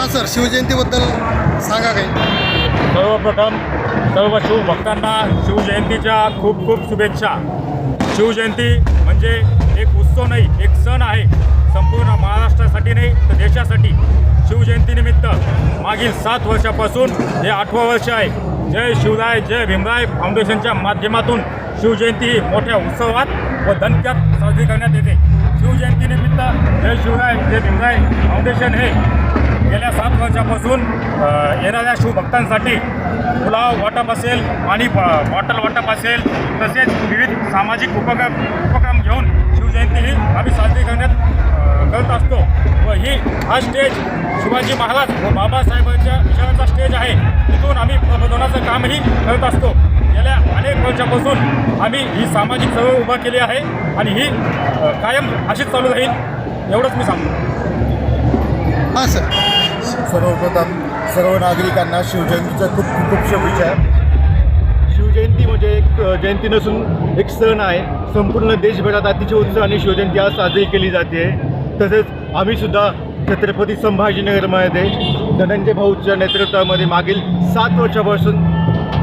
हां सर शिवजयंतीबद्दल सांगा काही. सर्वप्रथम सर्व शिवभक्तांना शिवजयंतीच्या खूप खूप शुभेच्छा. शिवजयंती म्हणजे एक उत्सव नाही एक सण आहे. संपूर्ण महाराष्ट्रासाठी नाही तर देशासाठी. शिवजयंतीनिमित्त मागील सात वर्षापासून हे आठवं वर्ष आहे. जय शिवराय जय भीमराय फाउंडेशनच्या माध्यमातून शिवजयंती ही मोठ्या उत्सवात व दणक्यात साजरी करण्यात येते. शिवजयंतीनिमित्त जय शिवराय जय भीमराय फाउंडेशन हे गेल्या सात वर्षापासून येणाऱ्या शिवभक्तांसाठी पुलाव वाटप असेल पाणी ब- बॉटल वाटप असेल तसेच विविध सामाजिक उपक्रम उपक्रम घेऊन शिवजयंती ही आम्ही साजरी करण्यात करत असतो. व ही हा स्टेज शिवाजी महाराज व बाबासाहेबांच्या विचाराचा स्टेज आहे. तिथून आम्ही प्रबोधनाचं कामही करत असतो. गेल्या अनेक वर्षापासून आम्ही ही सामाजिक चळवळ उभा केली आहे आणि ही कायम अशीच चालू राहील एवढंच मी सांगतो. हां सर. सर्वप्रथम सर्व नागरिकांना शिवजयंतीचा खूप खूप शुभेच्छा. शिवजयंती म्हणजे एक जयंती नसून एक सण आहे. संपूर्ण देशभरात अतिशय उत्साहाने शिवजयंती आज साजरी केली जाते. तसेच आम्हीसुद्धा छत्रपती संभाजीनगरमध्ये धनंजय भाऊच्या नेतृत्वामध्ये मागील सात वर्षापासून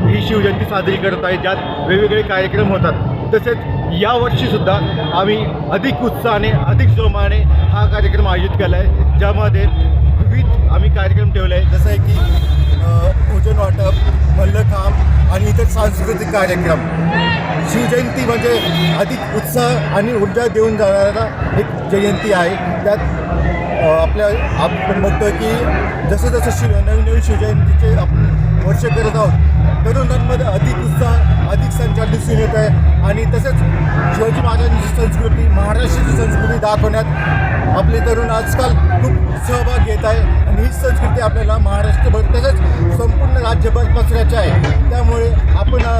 ही शिवजयंती साजरी करत आहे. ज्यात वेगवेगळे कार्यक्रम होतात. तसेच यावर्षीसुद्धा आम्ही अधिक उत्साहाने अधिक जोमाने हा कार्यक्रम आयोजित केला आहे. ज्यामध्ये ठेवलं आहे जसं आहे की ओजन भोजन वाटप मल्लखांब आणि इतर सांस्कृतिक कार्यक्रम. शिवजयंती म्हणजे अधिक उत्साह आणि ऊर्जा देऊन जाणारा एक जयंती आहे. त्यात आपल्या आपण बघतो की जसं जसं शिव नवीन नवीन शिवजयंतीचे आपण वर्ष करत आहोत तरुणांमध्ये अधिक उत्साह अधिक संचार दिसून येत आहे आणि तसंच शिवाजी महाराजांची संस्कृती महाराष्ट्राची संस्कृती दाखवण्यात आपले तरुण आजकाल खूप सहभाग घेत आहे. आणि ही संस्कृती आपल्याला महाराष्ट्रभर तसंच संपूर्ण राज्यभर पसरायची आहे. त्यामुळे आपण अ,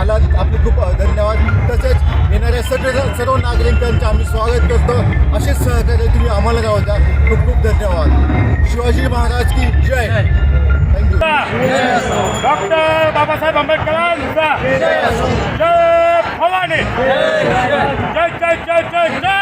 आलात आपले खूप धन्यवाद. तसेच येणाऱ्या सगळे सर्व नागरिकांचे आम्ही स्वागत करतो. असेच सहकार्य तुम्ही आम्हाला राहू द्या खूप खूप धन्यवाद. शिवाजी महाराज की जय. थँक्यू डॉक्टर बाबासाहेब आंबेडकरांचा जय भवानी. जय जय जय जय जय.